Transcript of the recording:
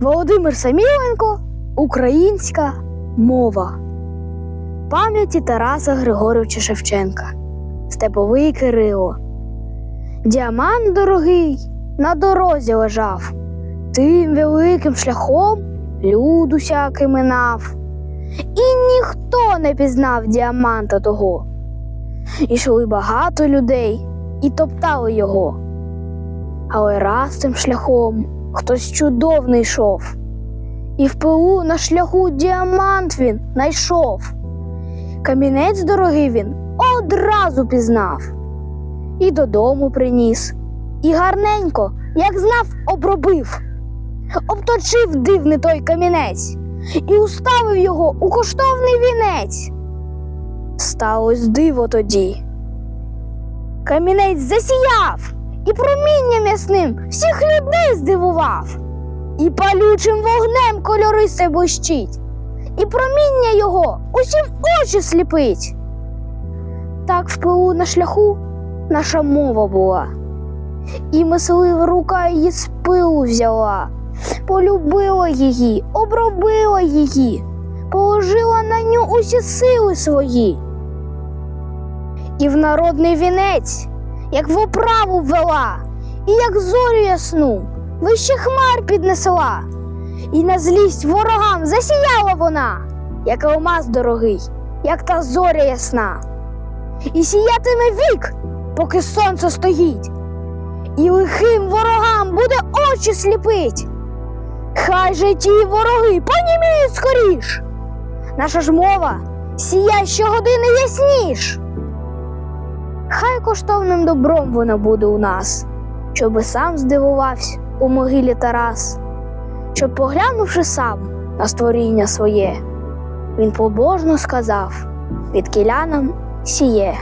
Володимир Саміленко Українська мова. Пам'яті Тараса Григоровича Шевченка. Степовий Кирило. Діамант дорогий на дорозі лежав. Тим великим шляхом люд усякий минав. І ніхто не пізнав діаманта того. Ішли багато людей і топтали його. Але раз тим шляхом хтось чудовний йшов. І в пилу на шляху діамант він найшов. Камінець дорогий він одразу пізнав. І додому приніс, і гарненько, як знав, обробив, обточив дивний той камінець і уставив його у коштовний вінець. Сталось диво тоді. Камінець засіяв і промінням ясним всіх людей здивував, і палючим вогнем кольористе блищить, і проміння його усім очі сліпить. Так в пилу на шляху наша мова була, і мислива рука її з пилу взяла, полюбила її, обробила її, положила на ню усі сили свої. І в народний вінець, як в оправу ввела, і як зорю ясну, вище хмар піднесла, і на злість ворогам засіяла вона, як алмаз дорогий, як та зоря ясна, і сіятиме вік, поки сонце стоїть, і лихим ворогам буде очі сліпить. Хай же ті вороги поніміють скоріш. Наша ж мова сіяй щогодини ясніш. Хай коштовним добром вона буде у нас, щоби сам здивувався у могилі Тарас, щоб, поглянувши сам на створіння своє, він побожно сказав: під кілянам сіє.